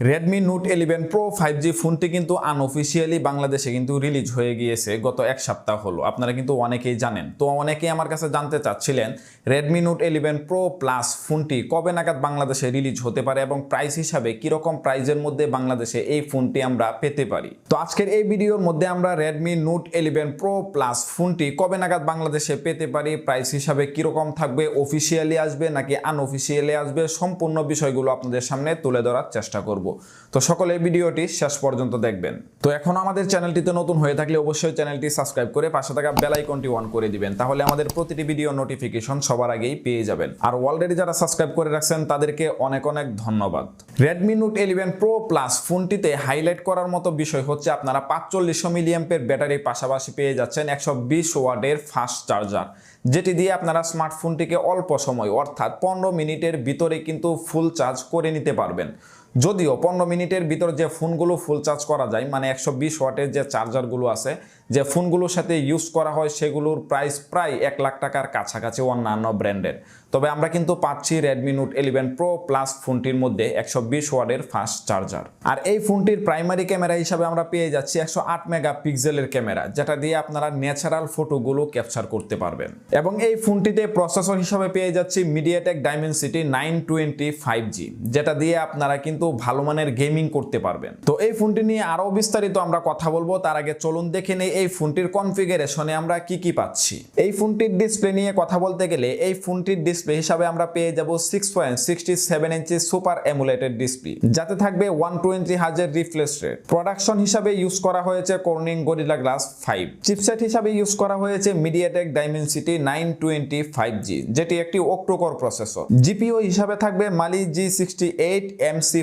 Redmi note eleven pro five G ফোনটি কিন্তু unofficially বাংলাদেশে কিন্তু রিলিজ হয়ে গিয়েছে গত এক সপ্তাহ হলো। আপনারা কিন্তু অনেকেই জানেন। তো অনেকেই আমার কাছে জানতে চাচ্ছিলেন Redmi note eleven pro plus ফোনটি কবে নাগাদ বাংলাদেশে রিলিজ হতে পারে এবং প্রাইস হিসাবে কীরকম প্রাইজের মধ্যে বাংলাদেশে এই ফোনটি আমরা পেতে পারি? তো আজকের এই ভিডিওর মধ্যে আমরা Redmi note eleven pro plus ফোনটি কবে নাগাদ বাংলাদেশে পেতে পারি প্রাইস হিসাবে কীরকম থাকবে অফিসিয়ালি আসবে নাকি আনঅফিসিয়ালি আসবে, সম্পূর্ণ বিষয়গুলো আপনাদের সামনে তুলে ধরার চেষ্টা করব। তো সকলে ভিডিওটি শেষ পর্যন্ত দেখবেন। তো এখন আমাদের চ্যানেলটিতে নতুন হয়ে থাকলে অবশ্যই চ্যানেলটি সাবস্ক্রাইব করে পাশে থাকা বেল আইকনটি অন করে দিবেন, তাহলে আমাদের প্রতিটি ভিডিও নোটিফিকেশন সবার আগেই পেয়ে যাবেন। আর অলরেডি যারা সাবস্ক্রাইব করে রাখছেন, তাদেরকে অনেক অনেক ধন্যবাদ। Redmi note eleven pro plus ফোনটিতে হাইলাইট করার মতো বিষয় হচ্ছে আপনারা পাঁচচল্লিশশো মিলিয়াম্পের ব্যাটারির পাশাপাশি পেয়ে যাচ্ছেন একশো বিশ ওয়ার্ডের ফাস্ট চার্জার যেটি দিয়ে আপনারা স্মার্টফোনটিকে অল্প সময়, অর্থাৎ পনেরো মিনিটের ভিতরে কিন্তু ফুল চার্জ করে নিতে পারবেন। যদিও পনেরো মিনিটের ভিতর যে ফোনগুলো ফুল চার্জ করা যায় মানে একশো বিশ ওয়াটের যে চার্জারগুলো আছে, যে ফোনগুলোর সাথে ইউজ করা হয় সেগুলোর প্রাইস প্রায় এক লাখ টাকার কাছাকাছি অন্যান্য ব্র্যান্ডের। তবে আমরা কিন্তু পাচ্ছি Redmi note eleven pro plus ফোনটির মধ্যে একশো বিশ ওয়াটের ফাস্ট চার্জার আর এই ফোনটির প্রাইমারি ক্যামেরা হিসাবে আমরা পেয়ে যাচ্ছি একশো আট মেগা পিক্সেলের ক্যামেরা যেটা দিয়ে আপনারা ন্যাচারাল ফটোগুলো ক্যাপচার করতে পারবেন। এবং এই ফোনটিতে প্রসেসর হিসাবে পেয়ে যাচ্ছি MediaTek Dimensity nine twenty five G যেটা দিয়ে আপনারা কিন্তু ভালো মানের গেমিং করতে পারবেন। তো এই ফোনটি নিয়ে আরও বিস্তারিত আমরা কথা বলব, তার আগে চলুন দেখে নেই এই ফোনটির কনফিগারেশনে আমরা কি কি পাচ্ছি। এই ফোনটির ডিসপ্লে নিয়ে কথা বলতে গেলে এই ফোনটির ডিসপ্লে হিসাবে আমরা পেয়ে যাব six point sixty seven inch super AMOLED display যাতে থাকবে ওয়ান টোয়েন্টি হাজার রিফ্রেশ রেট প্রোডাকশন হিসাবে ইউজ করা হয়েছে Corning Gorilla glass five chipset হিসাবে ইউজ করা হয়েছে MediaTek Dimensity nine twenty five G যেটি একটি অক্টোকর প্রসেসর জিপিও হিসাবে থাকবে Mali G sixty eight M C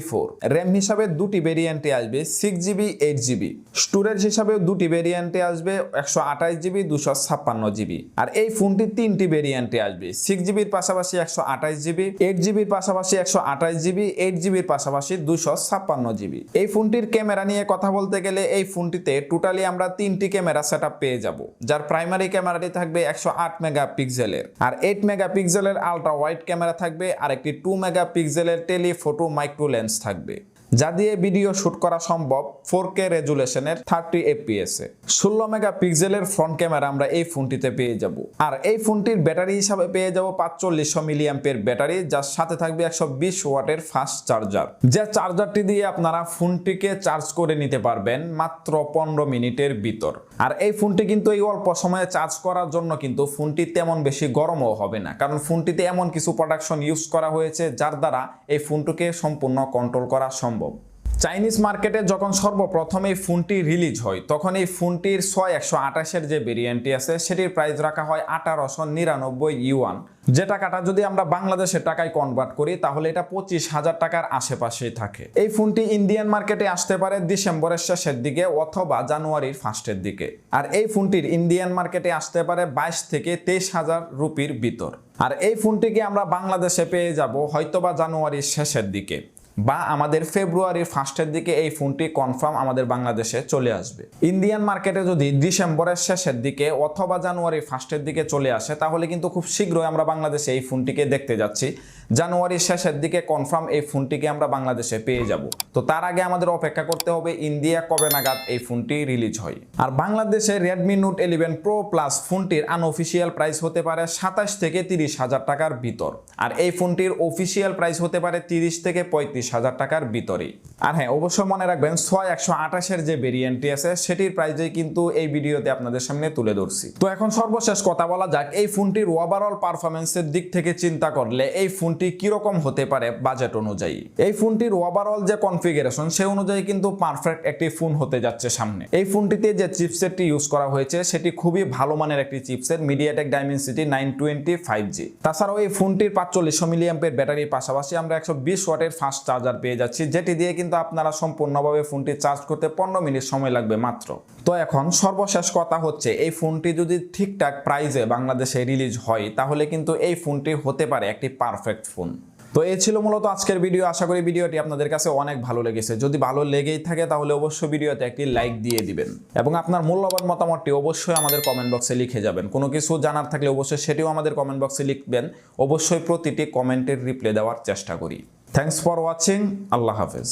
RAM হিসাবে দুটি ভেরিয়েন্টে আসবে six GB eight GB storage হিসাবে দুটি ভেরিয়েন্টে আসবে একশো আঠাশ জিবি দুশো ছাপ্পান্ন জিবি আর এই ফোনটি তিনটি ভেরিয়েন্টে আসবে। সিক্স জিবির পাশাপাশি একশো আঠাশ জিবি এইট জিবির পাশাপাশি একশো আঠাশ জিবি এইট জিবির পাশাপাশি দুশো ছাপ্পান্ন জিবি এই ফোনটির ক্যামেরা নিয়ে কথা বলতে গেলে এই ফোনটিতে টোটালি আমরা তিনটি ক্যামেরা সেট পেয়ে যাব, যার প্রাইমারি ক্যামেরাটি থাকবে একশো আট মেগা পিক্সেলের আর এইট মেগা পিক্সেলের আলট্রা ওয়াইড ক্যামেরা থাকবে আর একটি টু মেগা পিক্সেলের টেলিফোটো মাইক্রো লেন্স থাকবে। যা দিয়ে ভিডিও শুট করা সম্ভব ফোর কে রেজুলেশনের থার্টি এফপিএস এ। ষোলো মেগা পিক্সেলের ফ্রন্ট ক্যামেরা আমরা এই ফোনটিতে পেয়ে যাব। আর এই ফোনটির ব্যাটারি হিসাবে পেয়ে যাব পাঁচচল্লিশশো মিলিয়াম্পের ব্যাটারি, যার সাথে থাকবে একশো বিশ ওয়াটের ফাস্ট চার্জার যে চার্জারটি দিয়ে আপনারা ফোনটিকে চার্জ করে নিতে পারবেন মাত্র পনেরো মিনিটের ভিতর। আর এই ফোনটি কিন্তু এই অল্প সময়ে চার্জ করার জন্য কিন্তু ফোনটি তেমন বেশি গরমও হবে না। কারণ ফোনটিতে এমন কিছু প্রোডাকশন ইউজ করা হয়েছে, যার দ্বারা এই ফোনটিকে সম্পূর্ণ কন্ট্রোল করা সম্ভব। চাইনিজ মার্কেটে যখন সর্বপ্রথম এই ফোনটি রিলিজ হয়, তখন এই ফোনটির ছয় একশো আঠাশের যে ভেরিয়েন্টটি আছে, সেটির প্রাইস রাখা হয় আঠারোশো নিরানব্বই ইউয়ান যে টাকাটা যদি আমরা বাংলাদেশের টাকায় কনভার্ট করি, তাহলে এটা পঁচিশ হাজার টাকার আশেপাশেই থাকে। এই ফোনটি ইন্ডিয়ান মার্কেটে আসতে পারে ডিসেম্বরের শেষের দিকে অথবা জানুয়ারির ফার্স্টের দিকে। আর এই ফোনটির ইন্ডিয়ান মার্কেটে আসতে পারে বাইশ থেকে তেইশ হাজার রুপির ভিতর। আর এই ফোনটিকে আমরা বাংলাদেশে পেয়ে যাব হয়তোবা জানুয়ারির শেষের দিকে। বা আমাদের ফেব্রুয়ারির ফার্স্টের দিকে এই ফোনটি কনফার্ম আমাদের বাংলাদেশে চলে আসবে। ইন্ডিয়ান মার্কেটে যদি ডিসেম্বরের শেষের দিকে অথবা জানুয়ারি ফার্স্টের দিকে চলে আসে, তাহলে কিন্তু খুব শীঘ্রই আমরা বাংলাদেশে এই ফোনটিকে দেখতে যাচ্ছি। জানুয়ারির শেষের দিকে কনফার্ম এই ফোনটিকে আমরা বাংলাদেশে পেয়ে যাব। তো তার আগে আমাদের অপেক্ষা করতে হবে, ইন্ডিয়া কবে নাগাদ এই ফোনটি রিলিজ হয়। আর বাংলাদেশে Redmi note eleven pro plus ফোনটির আনঅফিসিয়াল প্রাইস হতে পারে সাতাশ থেকে তিরিশ হাজার টাকার ভিতর। আর এই ফোনটির অফিসিয়াল প্রাইস হতে পারে তিরিশ থেকে পঁয়ত্রিশ হাজার টাকার ভিতরেই। আর হ্যাঁ অবশ্যই মনে রাখবেন, ছয় একশো আঠাশের যে ভেরিয়েন্টটি আছে, সেটির প্রাইসে কিন্তু এই ভিডিওতে আপনাদের সামনে তুলে ধরছি। তো এখন সর্বশেষ কথা বলা যাক, এই ফোনটির ওভারঅল পারফরমেন্সের দিক থেকে চিন্তা করলে এই ফোনটি কীরকম হতে পারে বাজেট অনুযায়ী? এই ফোনটির ওভারঅল যে কনফিগারেশন সে অনুযায়ী কিন্তু পারফেক্ট একটি ফোন হতে যাচ্ছে সামনে। এই ফোনটিতে যে চিপসেটটি ইউজ করা হয়েছে, সেটি খুবই ভালো মানের একটি chipset MediaTek Dimensity nine twenty five G তাছাড়াও এই ফোনটির পাঁচচল্লিশশো মিলিয়াম্পের ব্যাটারির পাশাপাশি আমরা একশো বিশ ওয়াটের ফাস্ট চার্জার পেয়ে যাচ্ছি, যেটি দিয়ে কিন্তু আপনারা সম্পূর্ণভাবে ফোনটি চার্জ করতে পনেরো মিনিট সময় লাগবে মাত্র। তো এখন সর্বশেষ কথা হচ্ছে, এই ফোনটি যদি ঠিকঠাক প্রাইজে বাংলাদেশে রিলিজ হয়, তাহলে কিন্তু এই ফোনটি হতে পারে একটি পারফেক্ট ফোন। তো এ ছিল মূলত আজকের ভিডিও। আশা করি ভিডিওটি আপনাদের কাছে অনেক ভালো লেগেছে। যদি ভালো লেগেই থাকে তাহলে অবশ্যই ভিডিওতে একটি লাইক দিয়ে দিবেন। এবং আপনার মূল্যবান মতামতটি অবশ্যই আমাদের কমেন্ট বক্সে লিখে যাবেন। কোনো কিছু জানার থাকলে অবশ্যই সেটিও আমাদের কমেন্ট বক্সে লিখবেন। অবশ্যই প্রতিটি কমেন্টের রিপ্লাই দেওয়ার চেষ্টা করি। থ্যাংকস ফর ওয়াচিং আল্লাহ হাফেজ।